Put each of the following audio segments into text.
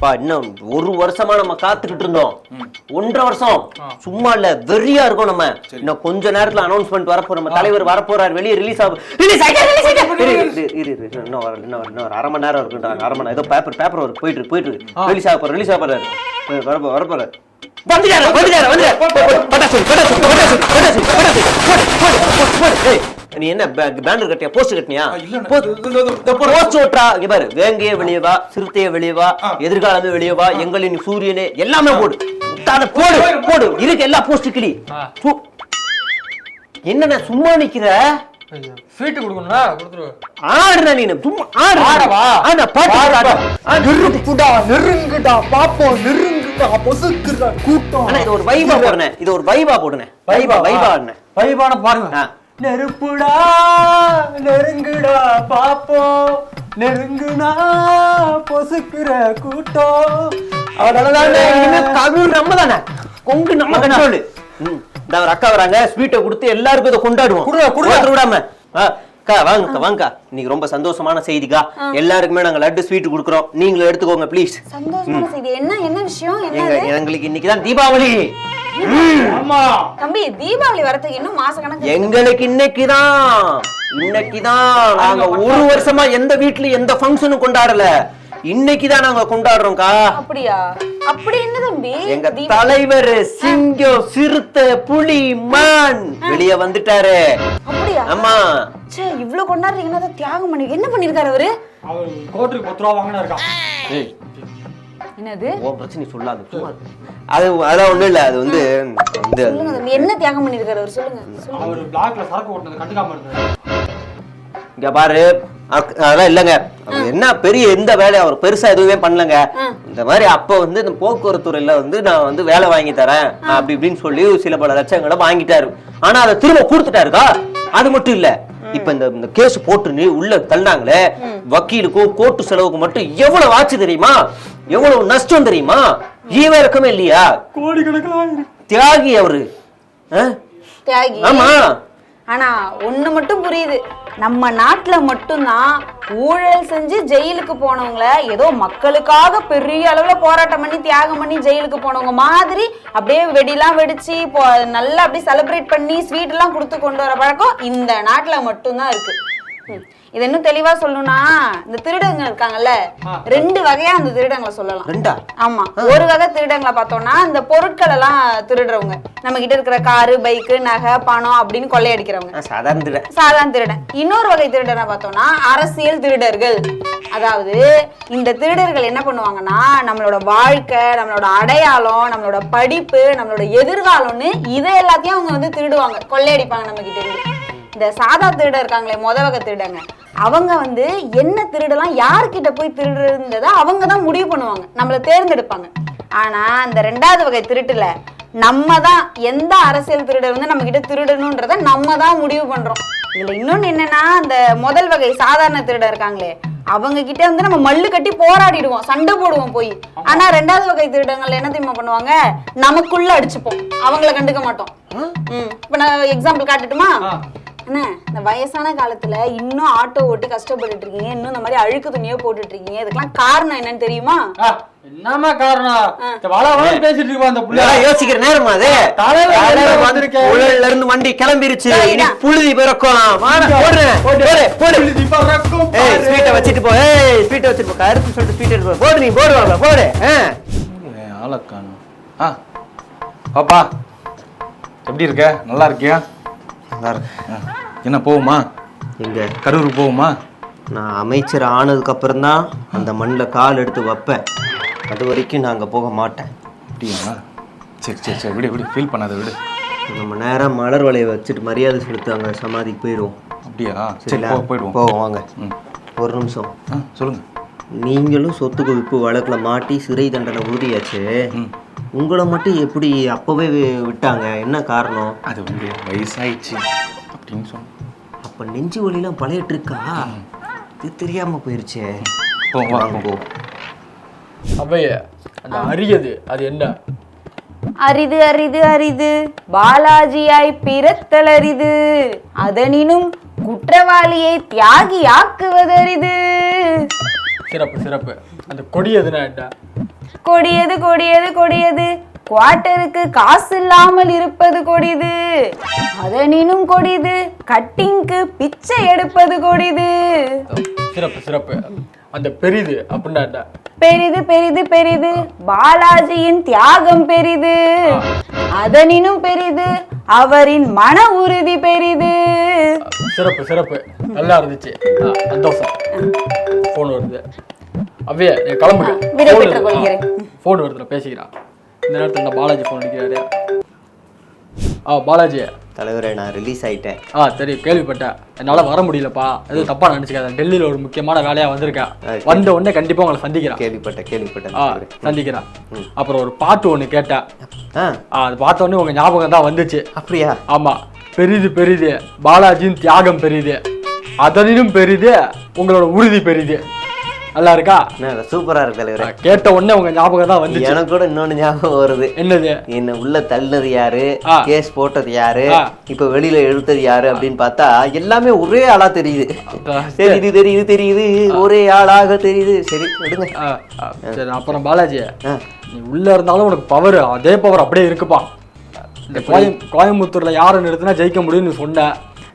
பா இன்னும் ஒரு வருஷமா நம்ம காத்துக்கிட்டு இருந்தோம் ஒன்றரை வருஷம் சும்மா இல்ல வெறியா இருக்கும் நம்ம இன்னும் கொஞ்ச நேரத்துல அனௌன்ஸ்மெண்ட் வரப்போ நம்ம தலைவர் வரப்போறாரு வெளியே ரிலீஸ் ஆகும் ரிலீஸ் இரு இரு இன்னும் அரை மணி நேரம் இருக்குன்றாங்க அரை மணி ஏதோ பேப்பர் பேப்பர் ஒர்க் போயிட்டு இருக்கு போயிட்டு இருக்கு ரிலீஸ் ஆக போற ரிலீஸ் ஆக போறாரு வரப்போ வரப்போறாரு வந்துட்டாரு வந்துட்டாரு வந்துட்டாரு போ, போ, பட்டாசு பட்டாசு பட்டாசு பட்டாசு பட்டாசு நீ என்ன பேனர் கட்டியா? போஸ்ட் கட்டினியா? போஸ்ட் ஓட்டுறா. இங்க பாரு. வேங்கையே வெளியே வா சிறுத்தையே வெளியே வா எதிர்காலமே வெளியே வா எங்களின் சூரியனே எல்லாமே போடு. போடு போடு இருக்கு எல்லா போஸ்ட் கிளி. சு- என்னண்ணா சும்மா நிக்கிற? ஸ்வீட் கொடுக்கணும்னா கொடுத்துரு. ஆடுற நீ சும்மா ஆடு ஆடவா? ஆட பாட்டு ஆடு. ஆடு. நெருங்குடா நெருங்குடா பாப்போம் நெருங்குடா பொசுக்குடா கூட்டம். அண்ணா இது ஒரு வைபா போடுனே இது ஒரு வைபா போடுனே வைபா வைபா வைபான பாருங்க. நெருப்புடா நெருங்குடா பாப்போம் நெருங்குனா பொசுக்குற கூட்டம் கவிழ் நம்ம தானே? கொங்கு நம்ம கண்ட்ரோல் இந்த ஒரு அக்கா வராங்க ஸ்வீட்டை கொடுத்து எல்லாருக்கும் இதை கொண்டாடுவோம். விடாம. ஆ, அக்கா வாங்கக்கா வாங்கக்கா. இன்னைக்கு ரொம்ப சந்தோஷமான செய்திக்கா. எல்லாருக்குமே நாங்க லட்டு ஸ்வீட் கொடுக்குறோம். நீங்களும் எடுத்துக்கோங்க ப்ளீஸ் சந்தோஷமான செய்தி. என்ன என்ன விஷயம்? எங்களுக்கு இன்னைக்கு தான் தீபாவளி. தம்பி தீபாவளி வரதுக்கு இன்னும் மாச கணக்கு எங்களுக்கு இன்னைக்கு தான் இன்னைக்கு தான் நாங்க ஒரு வருஷமா எந்த வீட்லயும் எந்த ஃபங்க்ஷனும் கொண்டாடல. இன்னைக்கு தான் நாங்க கொண்டாடுறோம்க்கா. அப்படியா? அப்படி என்ன தம்பி? எங்க தலைவர் சிங்கம் சிறுத்தை புலி மான் வெளிய வந்துட்டாரு. அப்படியா? ஆமா. ச்சே இவ்ளோ கொண்டாடுறீங்கன்னா அதை தியாகம் பண்ணி என்ன பண்ணிருக்காரு அவரு? அவர் கோட்டுக்கு பத்து ரூபா வாங்கினா இருக்கான் ஏய், என்னது? உன் பிரச்சனை சொல்லாது சும்மா இரு. அது அதெல்லாம் ஒண்ணும் இல்ல அது வந்து வந்து சொல்லுங்க தம்பி என்ன தியாகம் பண்ணிருக்காரு அவர்? சொல்லுங்க சொல்லுங்க. அவர் பிளாக்ல சரக்கு ஓட்டுனது கண்டுக்காம இருந்தாரு. இங்க பாரு அக்- அதெல்லாம் இல்லைங்க. அவர் என்ன பெரிய எந்த வேலையை அவர் பெருசா எதுவுமே பண்ணலங்க. இந்த மாதிரி அப்ப வந்து இந்த போக்குவரத்து துறையில வந்து நான் வந்து வேலை வாங்கி தரேன் அப்படி இப்படின்னு சொல்லி சில பல லட்சங்களை வாங்கிட்டாரு. ஆனா அதை திரும்ப கொடுத்துட்டாருக்கா? அது மட்டும் இல்ல. இப்ப இந்த இந்த கேஸ் போட்டு நீ உள்ள தள்ளினாங்களே வக்கீலுக்கும் கோர்ட்டு செலவுக்கு மட்டும் எவ்வளவு ஆச்சு தெரியுமா? எவ்வளவு நஷ்டம் தெரியுமா? ஈவ இருக்கமே இல்லையா? கோடி கணக்கில் தியாகி அவரு? தியாகி. ஆமா. ஆனா ஒண்ணு மட்டும் புரியுது. நம்ம நாட்டுல மட்டும்தான் ஊழல் செஞ்சு ஜெயிலுக்கு போனவங்கள ஏதோ மக்களுக்காக பெரிய அளவுல போராட்டம் பண்ணி தியாகம் பண்ணி ஜெயிலுக்கு போனவங்க மாதிரி அப்படியே வெடிலாம் வெடிச்சு நல்லா அப்படியே செலிப்ரேட் பண்ணி ஸ்வீட் எல்லாம் கொடுத்து கொண்டு வர பழக்கம் இந்த நாட்டுல மட்டும்தான் இருக்கு. இது இன்னும் தெளிவா சொல்லணும்னா இந்த திருடங்க இருக்காங்கல்ல ரெண்டு வகையா அந்த திருடங்களை சொல்லலாம். ரெண்டா? ஆமா. ஒரு வகை திருடங்களை பார்த்தோம்னா இந்த பொருட்கள் எல்லாம் திருடுறவங்க. நம்ம கிட்ட இருக்கிற காரு பைக்கு நகை பணம் அப்படின்னு கொள்ளையடிக்கிறவங்க. சாதாரண திட சாதாரண திருடன். இன்னொரு வகை திருடனை பார்த்தோம்னா அரசியல் திருடர்கள். அதாவது இந்த திருடர்கள் என்ன பண்ணுவாங்கன்னா நம்மளோட வாழ்க்கை நம்மளோட அடையாளம் நம்மளோட படிப்பு நம்மளோட எதிர்காலம்னு இதை எல்லாத்தையும் அவங்க வந்து திருடுவாங்க. கொள்ளையடிப்பாங்க நம்ம கிட்ட இருந்து இந்த சாதா திருடன் இருக்காங்களே மொத வகை திருடங்க. அவங்க வந்து என்ன திருடலாம் யார்கிட்ட போய் திருடுறதுன்றதை அவங்க தான் முடிவு பண்ணுவாங்க. நம்மளை தேர்ந்தெடுப்பாங்க. ஆனா இந்த ரெண்டாவது வகை திருட்டுல நம்ம தான் எந்த அரசியல் திருடர் வந்து நம்ம கிட்ட திருடணுன்றத நம்ம தான் முடிவு பண்றோம். இதுல இன்னொன்னு என்னன்னா இந்த முதல் வகை சாதாரண திருடர் இருக்காங்களே அவங்க கிட்ட வந்து நம்ம மல்லு கட்டி போராடிடுவோம் சண்டை போடுவோம் போய். ஆனா ரெண்டாவது வகை திருடங்கள் என்ன தெரியுமா பண்ணுவாங்க? நமக்குள்ள அடிச்சுப்போம். அவங்கள கண்டுக்க மாட்டோம். இப்ப நான் எக்ஸாம்பிள் காட்டட்டுமா? அண்ணா இந்த வயசான காலத்துல இன்னும் ஆட்டோ ஓட்டி கஷ்டப்பட்டுட்டு இருக்கீங்க இன்னும் இந்த மாதிரி அழுக்கு துணியோ போட்டுட்டு இருக்கீங்க இதுக்கெல்லாம் காரணம் என்னன்னு தெரியுமா? என்னமா காரணம்? வள வள பேசிட்டு இருக்கா அந்த புள்ள யோசிக்கிற நேரமா அது? வந்து வந்திருக்கேன். உழல்ல இருந்து வண்டி கிளம்பிருச்சு. இனி புழுதி பிறக்கும் போடுறேன். போடு, போடு. ஏய் ஸ்வீட்டை வச்சுட்டு போ ஏய் ஸ்வீட்டை வச்சுட்டு போ. கருப்பு சொல்லிட்டு ஸ்வீட் எடுத்து போ. போடு நீ போடு வாங்க போடு. ஆ. ஆளை காணும். ஆ. பாப்பா எப்படி இருக்க? நல்லா இருக்கியா? நல்லா இருக்கு. என்ன போகுமா இங்க கரூருக்கு போகுமா நான் அமைச்சர் ஆனதுக்கு அப்புறம் தான் அந்த மண்ணில் கால் எடுத்து வைப்பேன். அது வரைக்கும் நான் அங்கே போக மாட்டேன். அப்படியா? சரி சரி சரி விடு விடு ஃபீல் பண்ணாத விடு. நம்ம நேரா மலர் வலையை வச்சுட்டு மரியாதை செலுத்து அங்கே சமாதிக்கு போயிடுவோம் அப்படியா? சரி போயிடுவோம். போவோம் வாங்க. ஒரு நிமிஷம். ஆ சொல்லுங்க. நீங்களும் சொத்து குவிப்பு வழக்கில் மாட்டி சிறை தண்டனை உறுதியாச்சு. உங்களை மட்டும் எப்படி அப்போவே விட்டாங்க? என்ன காரணம்? அது வந்து வயசாயிடுச்சு அப்படின்னு சொன்னேன் அப்போ நெஞ்சு வலிலாம் பழைய ட்ரிக்கா இது தெரியாமல் போயிருச்சே. போ அவைய அந்த அரியது அது என்ன? அரிது அரிது அரிது பாலாஜியாய் பிறத்தல் அரிது அதனினும் குற்றவாளியை தியாகியாக்குவதரிது. சிறப்பு சிறப்பு. அந்த கொடி எதுனா கொடியது கொடியது கொடியது. குவார்ட்டருக்கு காசு இல்லாமல் இருப்பது கொடிது. அதனினும் கொடிது. கட்டிங்க்கு பிச்சை எடுப்பது கொடிது. சிறப்பு சிறப்பு. அந்த பெரிது அப்படின்னா பெரிது பெரிது பெரிது. பாலாஜியின் தியாகம் பெரிது. அதனினும் பெரிது. அவரின் மன உறுதி பெரிது. சிறப்பு சிறப்பு. நல்லா இருந்துச்சு. சந்தோஷம். ஃபோன் வருது. அவ்வையா கிளம்புங்க. ஃபோன் வருதுல பேசிக்கிறான் இந்த நேரத்தில் இந்த பாலாஜி ஃபோன் அடிக்கிறாரு. ஆ பாலாஜி. தலைவரே நான் ரிலீஸ் ஆயிட்டேன். ஆ தெரியும் கேள்விப்பட்டேன். என்னால வர முடியலப்பா. எதுவும் தப்பா நினைச்சுக்காத. டெல்லியில ஒரு முக்கியமான வேலையா வந்திருக்கேன். வந்த உடனே கண்டிப்பா உங்களை சந்திக்கிறேன் கேள்விப்பட்டேன் கேள்விப்பட்டேன் ஆ. சந்திக்கிறேன் அப்புறம் ஒரு பாட்டு ஒண்ணு கேட்டேன் ஆ. ஆ, அது பார்த்த உடனே உங்க ஞாபகம் தான் வந்துச்சு. அப்படியா? ஆமா. பெரிது பெரிது. பாலாஜியின் தியாகம் பெரிது. அதனினும் பெரிது உங்களோட உறுதி பெரிது. நல்லா இருக்கா? சூப்பரா இருக்கு தலைவரே. கேட்ட உடனே உங்க ஞாபகம் தான் வந்துச்சு. எனக்கு கூட இன்னொன்னு ஞாபகம் வருது. என்னது? என்ன உள்ள தள்ளினது யாரு. கேஸ் போட்டது யாரு. இப்ப வெளியில எடுத்தது யாரு அப்படின்னு பார்த்தா எல்லாமே ஒரே ஆளா தெரியுது. அதான். தெரியுது தெரியுது. தெரியுது ஒரே ஆளாக தெரியுது. சரி விடுங்க. சரி அப்புறம் பாலாஜி. நீ உள்ள இருந்தாலும் உனக்கு பவர் அதே பவர் அப்படியே இருக்குப்பா. இந்த கோயம் கோயம்புத்தூர்ல யாரை நிறுத்தினா ஜெயிக்க முடியும்னு நீ சொன்ன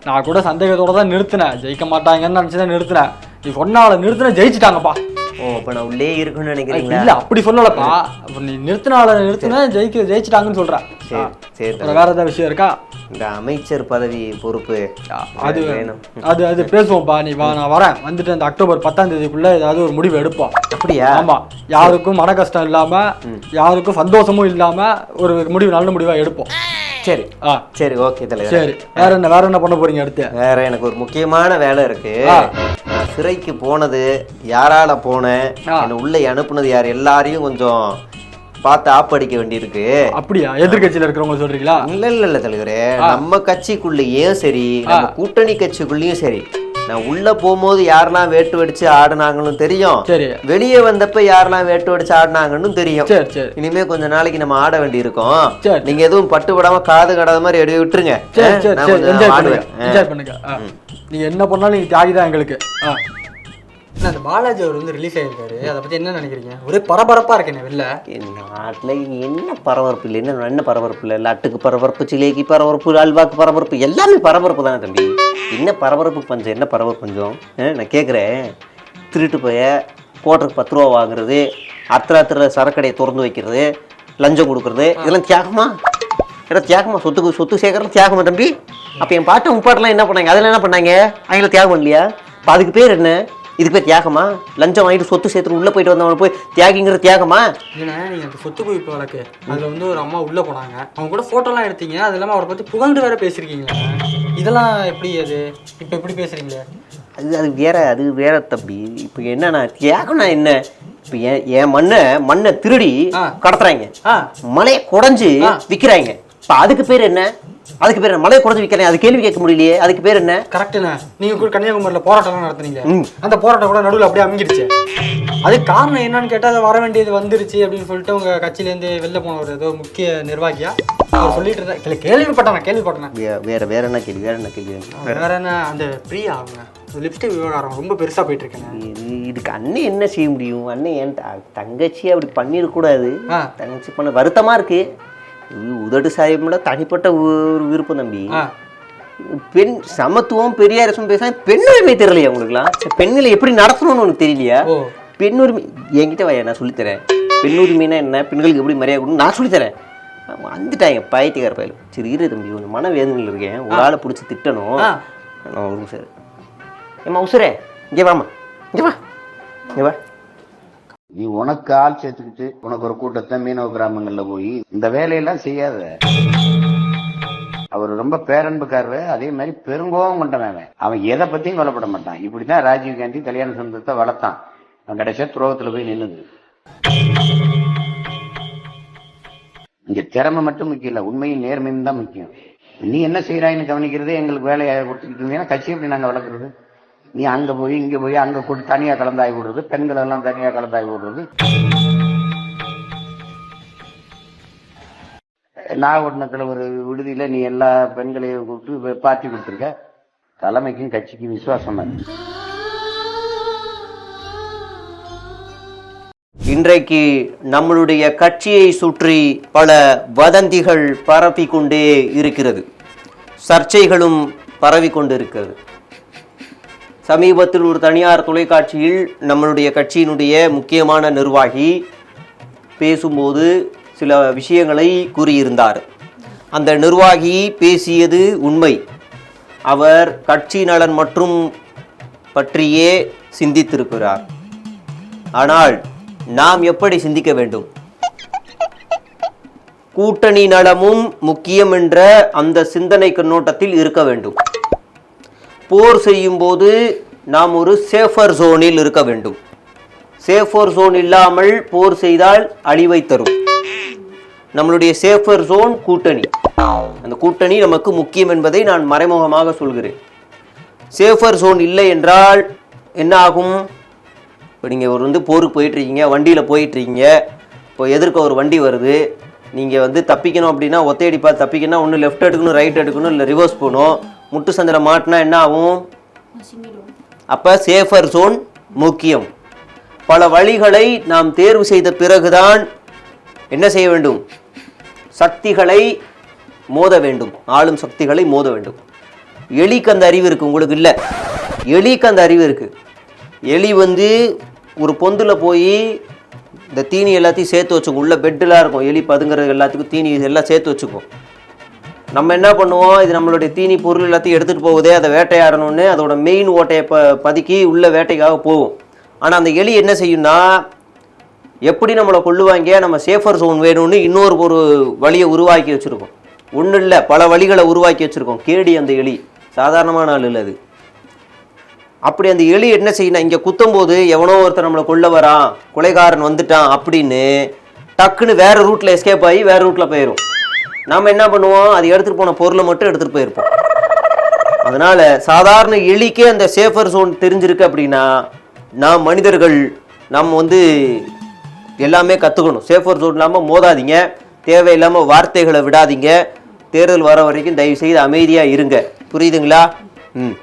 நான் கூட சந்தேகத்தோட தான் நிறுத்தினேன். ஜெயிக்க மாட்டாங்கன்னு நினைச்சு தான் நிறுத்தினேன். நீ சொன்னால நிறுத்தின ஜெயிச்சிட்டாங்கப்பா. ஓ அப்ப நான் உள்ளே இருக்குன்னு நினைக்கிறீங்களா? இல்ல அப்படி சொல்லலப்பா. அப்ப நீ நிறுத்தினால நிறுத்தினா ஜெயிக்க ஜெயிச்சிட்டாங்கன்னு சொல்றேன் சரி சரி வேற ஏதாவது விஷயம் இருக்கா? இந்த அமைச்சர் பதவி பொறுப்பு. அது வேணும். அது அது பேசுவோம்ப்பா. நீ வா நான் வரேன். வந்துட்டு அந்த அக்டோபர் பத்தாம் தேதிக்குள்ள ஏதாவது ஒரு முடிவு எடுப்போம். அப்படியா? ஆமா. யாருக்கும் மன கஷ்டம் இல்லாம யாருக்கும் சந்தோஷமும் இல்லாம ஒரு முடிவு நல்ல முடிவா எடுப்போம். சரி. ஆ. சரி ஓகே தலைவர். சரி. வேற என்ன வேற என்ன பண்ண போறீங்க அடுத்து? வேற எனக்கு ஒரு முக்கியமான வேலை இருக்கு. நான் சிறைக்கு போனது யாரால போனேன். என்ன உள்ள அனுப்புனது யார்? எல்லாரையும் கொஞ்சம் பார்த்து ஆப்படிக்க வேண்டியிருக்கு. அப்படியா? எதிர்க்கட்சியில இருக்கிறவங்க சொல்றீங்களா? இல்ல இல்ல இல்ல தலைவரே. நம்ம கட்சிக்குள்ளேயும் சரி நம்ம கூட்டணி கட்சிக்குள்ளேயும் சரி நான் உள்ள போகும்போது யாரெல்லாம் வேட்டு வெடிச்சு ஆடுனாங்கன்னு தெரியும். சரி. வெளியே வந்தப்ப யாரெல்லாம் வேட்டு வெடிச்சு ஆடுனாங்கன்னு தெரியும். சரி சரி. இனிமே கொஞ்ச நாளைக்கு நம்ம ஆட வேண்டி இருக்கும் சரி. நீங்க எதுவும் பட்டு விடாம காது கடாத மாதிரி எடுத்து விட்டுருங்க. சரி சரி நான் சரி. என்ஜாய் ஆடுவேன். பண்ணுங்க என்ஜாய் பண்ணுங்க. ஆ. நீங்க என்ன பண்ணாலும் நீங்க தியாகி தான் எங்களுக்கு. ஆ. அந்த பாலாஜி அவர் வந்து ரிலீஸ் ஆயிருக்காரு. அதை பத்தி என்ன நினைக்கிறீங்க? ஒரே பரபரப்பா இருக்கேன் வெளில. நாட்டில் என்ன பரபரப்பு இல்லை? என்ன என்ன பரபரப்பு இல்லை? லட்டுக்கு பரபரப்பு சிலேக்கு பரபரப்பு அல்வாக்கு பரபரப்பு எல்லாமே பரபரப்பு தானே தம்பி. என்ன பரபரப்பு பஞ்சம்? என்ன பரபரப்பு பஞ்சம்? ஆ, நான் கேட்குறேன் திருட்டு போய கோட்டருக்கு பத்து ரூபா வாங்குறது அர்த்தராத்திர சரக்கடையை திறந்து வைக்கிறது லஞ்சம் கொடுக்கறது இதெல்லாம் தியாகமா? ஏன்னா தியாகமா? சொத்துக்கு சொத்து சேர்க்கறது தியாகமா தம்பி? அப்போ என் பாட்டு முப்பாட்டெல்லாம் என்ன பண்ணாங்க? அதெல்லாம் என்ன பண்ணாங்க? அவங்கள தியாகம் இல்லையா இப்போ அதுக்கு பேர் என்ன? இதுக்கு பேர் தியாகமா? லஞ்சம் வாங்கிட்டு சொத்து சேர்த்துட்டு உள்ளே போயிட்டு வந்தவன் போய் தியாகிங்கிற தியாகமா? ஏன்னா நீங்க அந்த சொத்து குவிப்பு வழக்கு அதுல வந்து ஒரு அம்மா உள்ள போனாங்க. அவங்க கூட போட்டோலாம் எடுத்தீங்க அது இல்லாம அவரை பத்தி புகழ்ந்து வேற பேசிருக்கீங்களா இதெல்லாம் எப்படி அது? இப்ப எப்படி பேசுறீங்களே? அது அது வேற அது வேற தம்பி. இப்போ என்னன்னா தியாகம்னா என்ன? இப்போ என் என் மண்ணை மண்ணை திருடி. கடத்துறாங்க. மலையை குடஞ்சு. விற்கிறாங்க இப்போ அதுக்கு பேர் என்ன? அதுக்கு பேர் மலையை குடஞ்சு விற்கிறேன் அது கேள்வி கேட்க முடியலையே. அதுக்கு பேர் என்ன? கரெக்டுண்ணே நீங்க கூட கன்னியாகுமரியில போராட்டம் நடத்துனீங்க. அந்த போராட்டம் கூட நடுவில் அப்படியே அமுங்கிடுச்சு அது காரணம் என்னன்னு கேட்டா அது வர வேண்டியது வந்துருச்சு அப்படின்னு சொல்லிட்டு உங்க கட்சியில இருந்து வெளில போன ஒரு ஏதோ முக்கிய நிர்வாகியா? அவர் சொல்லிட்டு இருந்தா கேள்விப்பட்டேன் கேள்விப்பட்டேன் வேற வேற என்ன கேள்வி? வேற என்ன கேள்வி? வேற என்ன? அந்த பிரியா அவங்க லிப்ஸ்டிக் விவகாரம் ரொம்ப பெருசா போயிட்டு இருக்கேன் இது இதுக்கு அண்ணன் என்ன செய்ய முடியும்? அண்ணன் த- தங்கச்சி அப்படி பண்ணிடக்கூடாது. தங்கச்சி பண்ண வருத்தமா இருக்கு. உதடு சாயம்ல தனிப்பட்ட ஒரு விருப்பம் தம்பி. பெண் சமத்துவம் பெரியாரிசம் பேச பெண் உரிமை தெரியலையா உங்களுக்குலாம் சரி, பெண்களை எப்படி நடத்தணும்னு உனக்கு தெரியலையா? பெண் உரிமை என்கிட்ட வாயா நான் சொல்லித்தரேன். பெண் உரிமைனா என்ன? பெண்களுக்கு எப்படி மரியாதை கொடுக்கணும் நான் சொல்லித்தரேன். வந்துட்டாங்க பாயத்திக்கார பயலும் சரி இரு தம்பி கொஞ்சம் மன வேதனையில் இருக்கேன். ஒரு ஆளை பிடிச்சி திட்டணும். நான் ஒரு இரு. ஏம்மா உசுரே இங்கே வாம்மா. இங்கே வா. இங்கே வா. நீ உனக்கு ஆள் சேர்த்துக்கிட்டு உனக்கு ஒரு கூட்டத்தை மீனவ கிராமங்கள்ல போய் இந்த வேலையெல்லாம் செய்யாத. அவர் ரொம்ப பேரன்புக்காரரு அதே மாதிரி பெருங்கோபம் கொண்டவன். அவன். அவன் எதை பத்தியும் கொல்லப்பட மாட்டான். இப்படிதான் ராஜீவ் காந்தி கல்யாண சந்தத்தை வளர்த்தான். அவன் கடைசியா துரோகத்துல போய் நின்னுது. இங்க திறமை மட்டும் முக்கியம் இல்ல உண்மையும் நேர்மையும் தான் முக்கியம். நீ என்ன செய்யறாயின்னு கவனிக்கிறதே எங்களுக்கு வேலையை கொடுத்துட்டு இருந்தீங்கன்னா கட்சி எப்படி நாங்க வளர்க்குறது? நீ அங்க போய் இங்க போய் அங்க கூட்டு தனியா கலந்தாய் விடுறது பெண்கள் எல்லாம் தனியா கலந்தாய் விடுறது நாகப்பட்டினத்துல ஒரு விடுதியில நீ எல்லா பெண்களையும் கூப்பிட்டு பார்ட்டி கொடுத்துருக்க. தலைமைக்கும் கட்சிக்கும் விசுவாசம் இன்றைக்கு நம்மளுடைய கட்சியை சுற்றி பல வதந்திகள் பரப்பிக்கொண்டே இருக்கிறது. சர்ச்சைகளும் பரவி கொண்டிருக்கிறது சமீபத்தில் ஒரு தனியார் தொலைக்காட்சியில் நம்மளுடைய கட்சியினுடைய முக்கியமான நிர்வாகி பேசும்போது சில விஷயங்களை கூறியிருந்தார். அந்த நிர்வாகி பேசியது உண்மை. அவர் கட்சி நலன் மற்றும் பற்றியே சிந்தித்திருக்கிறார். ஆனால் நாம் எப்படி சிந்திக்க வேண்டும்? கூட்டணி நலமும் முக்கியம் என்ற அந்த சிந்தனை கண்ணோட்டத்தில் இருக்க வேண்டும். போர் செய்யும்போது நாம் ஒரு சேஃபர் ஜோனில் இருக்க வேண்டும். சேஃபர் ஜோன் இல்லாமல் போர் செய்தால் அழிவை தரும். நம்மளுடைய சேஃபர் ஜோன் கூட்டணி. அந்த கூட்டணி நமக்கு முக்கியம் என்பதை நான் மறைமுகமாக சொல்கிறேன். சேஃபர் ஜோன் இல்லை என்றால் என்ன ஆகும்? இப்போ நீங்கள் ஒரு வந்து போருக்கு போயிட்டுருக்கீங்க வண்டியில் போயிட்டுருக்கீங்க இப்போ எதிர்க்க ஒரு வண்டி வருது. நீங்கள் வந்து தப்பிக்கணும் அப்படின்னா ஒத்தையடி பார்த்து தப்பிக்கணும் ஒன்று லெஃப்ட் எடுக்கணும் ரைட் எடுக்கணும் இல்லை ரிவர்ஸ் போகணும். முட்டு சந்தில் மாட்டினா என்ன ஆகும்? அப்போ சேஃபர் ஜோன் முக்கியம். பல வழிகளை நாம் தேர்வு செய்த பிறகுதான் என்ன செய்ய வேண்டும்? சக்திகளை மோத வேண்டும். ஆளும் சக்திகளை மோத வேண்டும். எலிக்கு அந்த அறிவு இருக்குது உங்களுக்கு இல்லை. எலிக்கு அந்த அறிவு இருக்குது எலி வந்து ஒரு பொந்தில் போய் இந்த தீனி எல்லாத்தையும் சேர்த்து வச்சுக்கும். உள்ள பெட்டெலாம் இருக்கும். எலி பதுங்கிறது எல்லாத்துக்கும் தீனி எல்லாம் சேர்த்து வச்சுக்கும். நம்ம என்ன பண்ணுவோம்? இது நம்மளுடைய தீனி பொருள் எல்லாத்தையும் எடுத்துகிட்டு போகுதே அதை வேட்டையாடணும்னு அதோட மெயின் ஓட்டையை ப பதுக்கி உள்ள வேட்டைக்காக போகும். ஆனால் அந்த எலி என்ன செய்யும்னா எப்படி நம்மளை கொள்ளுவாங்க நம்ம சேஃபர் ஜோன் வேணும்னு இன்னொரு ஒரு வழியை உருவாக்கி வச்சுருக்கோம். ஒன்றும் இல்லை பல வழிகளை உருவாக்கி வச்சுருக்கோம். கேடி அந்த எலி. சாதாரணமான ஆள் இல்லை அது. அப்படி அந்த எலி என்ன செய்யணும் இங்கே குத்தும்போது எவனோ ஒருத்தர் நம்மளை கொள்ள வரான் கொலைகாரன் வந்துட்டான் அப்படின்னு டக்குன்னு வேறு ரூட்டில் எஸ்கேப் ஆகி வேறு ரூட்டில் போயிடும் நாம் என்ன பண்ணுவோம்? அது எடுத்துகிட்டு போன பொருளை மட்டும் எடுத்துகிட்டு போயிருப்போம். அதனால் சாதாரண எலிக்கே அந்த சேஃபர் ஜோன் தெரிஞ்சிருக்கு அப்படின்னா நாம் மனிதர்கள் நம்ம வந்து எல்லாமே கற்றுக்கணும் சேஃபர் ஜோன் இல்லாமல் மோதாதீங்க. தேவையில்லாமல் வார்த்தைகளை விடாதீங்க. தேர்தல் வர வரைக்கும் தயவு செய்து அமைதியாக இருங்க. புரியுதுங்களா? ம்.